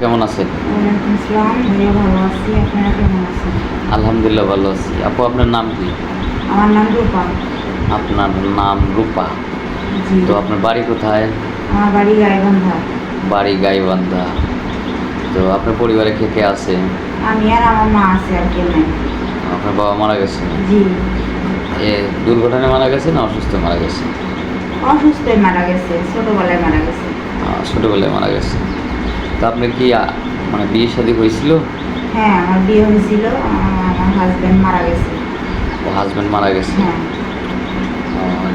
কেমন আছেন? আলহামদুলিল্লাহ ভালো আছি। আপু আপনার নাম কি? আমার নাম রূপা। আপনার নাম রূপা? তো আপনার বাড়ি কোথায়? আমার বাড়ি গাইবান্ধা। বাড়ি গাইবান্ধা। তো আপনার পরিবারে কে কে আছে? আমি আর আমার মা আছে আর কেউ নেই আপনার বাবা মারা গেছে? জি। এ দুর্ঘটনায় মারা গেছে না অসুস্থ মারা গেছে? অসুস্থই মারা গেছে ছোটোবেলায় মারা গেছে। ছোটবেলায় মারা গেছে। তো আপনার কি মানে বিয়ে শাদী হয়েছিল? হ্যাঁ আমার বিয়ে হয়েছিল আমার হাজব্যান্ড মারা গেছে। ও হাজব্যান্ড মারা গেছে? হ্যাঁ।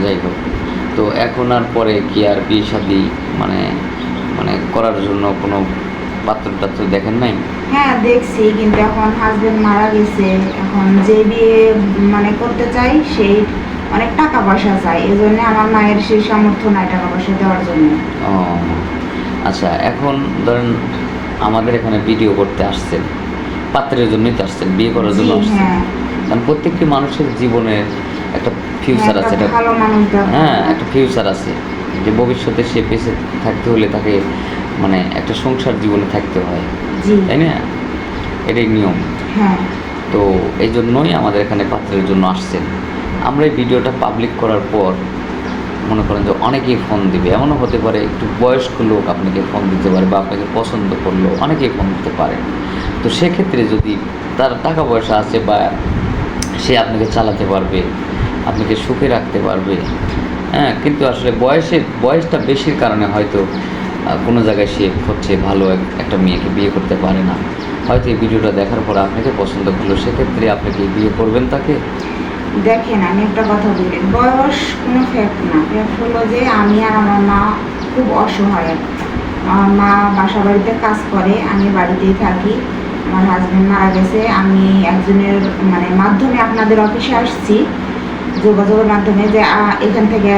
যাই হোক। তো এখন আর পরে কি আর বিয়ে শাদী মানে মানে করার জন্য কোনো পাত্র টাত্র দেখেন নাই? হ্যাঁ দেখছি কিন্তু এখন হাজব্যান্ড মারা গেছে। এখন যে বিয়ে মানে করতে চাই সেই অনেক টাকা পয়সা চাই এই জন্য আমার মায়ের সেই সামর্থ্য নাই টাকা পয়সা দেওয়ার জন্য। ও আচ্ছা এখন ধরেন আমাদের এখানে ভিডিও করতে আসছেন পাত্রের জন্যই তো আসছেন বিয়ে করার জন্য আসছেন। হ্যাঁ। কারণ প্রত্যেকটি মানুষের জীবনে একটা ফিউচার আছে ভালো মানুষ দরকার। হ্যাঁ একটা ফিউচার আছে। যে ভবিষ্যতে সে বেঁচে থাকতে হলে তাকে মানে একটা সংসার জীবনে থাকতে হয়। তাই না? এটাই নিয়ম। হ্যাঁ। তো এই জন্যই আমাদের এখানে পাত্রের জন্য আসছেন। আমরা এই ভিডিওটা পাবলিক করার পর মনে করেন যে অনেকেই ফোন দিবে। এমনও হতে পারে একটু বয়স্ক লোক আপনাকে ফোন দিতে পারে বা আপনাকে পছন্দ করল, অনেকেই ফোন দিতে পারে। তো সেক্ষেত্রে যদি তার টাকা পয়সা আছে বা সে আপনাকে চালাতে পারবে, আপনাকে সুখে রাখতে পারবে হ্যাঁ কিন্তু আসলে বয়সের, বয়সটা বেশির কারণে হয়তো কোনো জায়গায় সে হচ্ছে ভালো এক- একটা মেয়েকে বিয়ে করতে পারে না। হয়তো এই ভিডিওটা দেখার পর আপনাকে পছন্দ করল, সেক্ষেত্রে আপনি কি বিয়ে করবেন তাকে। দেখেন, আমি একটা কথা বলি, বয়স কোনো ফ্যাক্ট না। ফ্যাক্ট হলো যে আমি আর আমার মা খুব অসহায়। আমার মা বাসা বাড়িতে কাজ করে, আমি বাড়িতেই থাকি। আমার হাজব্যান্ড মারা গেছে, আমি একজনের মানে মাধ্যমে আপনাদের অফিসে আসছি। যোগাযোগের মাধ্যমে যে এখান থেকে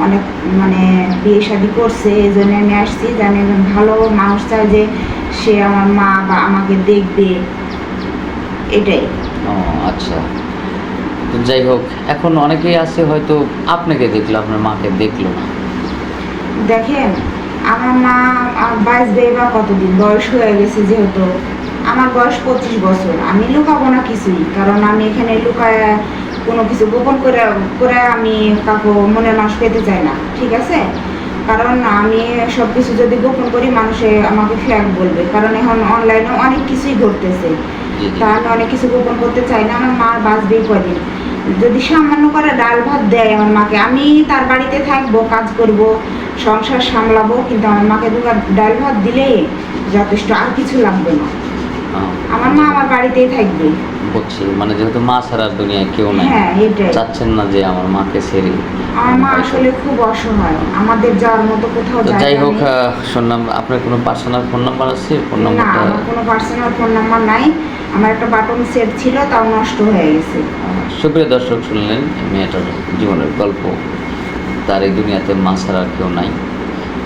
অনেক মানে বিয়ে শাদি করছে, এই জন্য আমি আসছি। যে আমি একজন ভালো মানুষ চাই যে সে আমার মা বা আমাকে দেখবে। এটাই। আচ্ছা। তো যাই হোক এখন অনেকেই আছে হয়তো আপনাকে দেখল আপনার মাকে দেখল না। দেখেন আমার মা বাঁচবে বা কতদিন বয়স হয়ে গেছে যেহেতু। আমার বয়স পঁচিশ বছর আমি লুকাবো না কিছুই কারণ আমি এখানে লুকায় কোনো কিছু গোপন করে করে আমি কাকু মনের মানুষ পেতে চাই না ঠিক আছে? কারণ আমি সব কিছু যদি গোপন করি মানুষে আমাকে ফ্ল্যাগ বলবে কারণ এখন অনলাইনে অনেক কিছুই ঘটতেছে। তা আমি অনেক কিছু গোপন করতে চাই না আমার মা বাঁচবেই কদিন যদি সামান্য করে ডাল ভাত দেয় আমার মাকে, আমি তার বাড়িতে থাকব, কাজ করব, সংসার সামলাবো, কিন্তু আমার মাকে দুবার ডাল ভাত দিলেই যথেষ্ট আর কিছু লাগবে না। আমার মা আমার বাড়িতেই থাকবে। বুঝছি মানে যেহেতু মা ছাড়ার দুনিয়ায় কেউ নাই। হ্যাঁ চাচ্ছেন না যে আমার মাকে ছেড়ে আমার মা আসলে খুব অসহায়। আমাদের যাওয়ার মতো কোথাও যায় যাই হোক না শুনলাম আপনার কোনো পার্সোনাল ফোন নাম্বার আছে? ফোন না নাম্বারটা আমার কোনো পার্সোনাল ফোন নাম্বার নাই। আমার একটা বাটন সেট ছিল তাও নষ্ট হয়ে গেছে। সুপ্রিয় দর্শক শুনলেন মেয়েটার জীবনের গল্প। তার এই দুনিয়াতে মা ছাড়া কেউ নাই।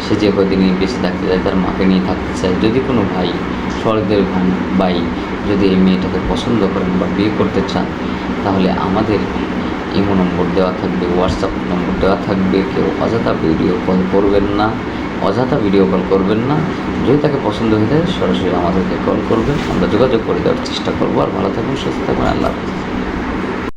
সে যে কদিনই বেঁচে থাকতে চায় তার মাকে নিয়ে থাকতে চায়। যদি কোনো ভাই সরদের ভাই যদি এই মেয়েটাকে পছন্দ করেন বা বিয়ে করতে চান, তাহলে আমাদের ইমো নম্বর দেওয়া থাকবে, হোয়াটসঅ্যাপ নম্বর দেওয়া থাকবে। কেউ অযথা ভিডিও কল করবেন না, অযথা ভিডিও কল করবেন না। যদি তাকে পছন্দ হয়ে যায় সরাসরি আমাদেরকে কল করবেন। আমরা যোগাযোগ করে দেওয়ার চেষ্টা করব। আর ভালো থাকবেন সুস্থ থাকবেন আল্লাহ হাফিজ।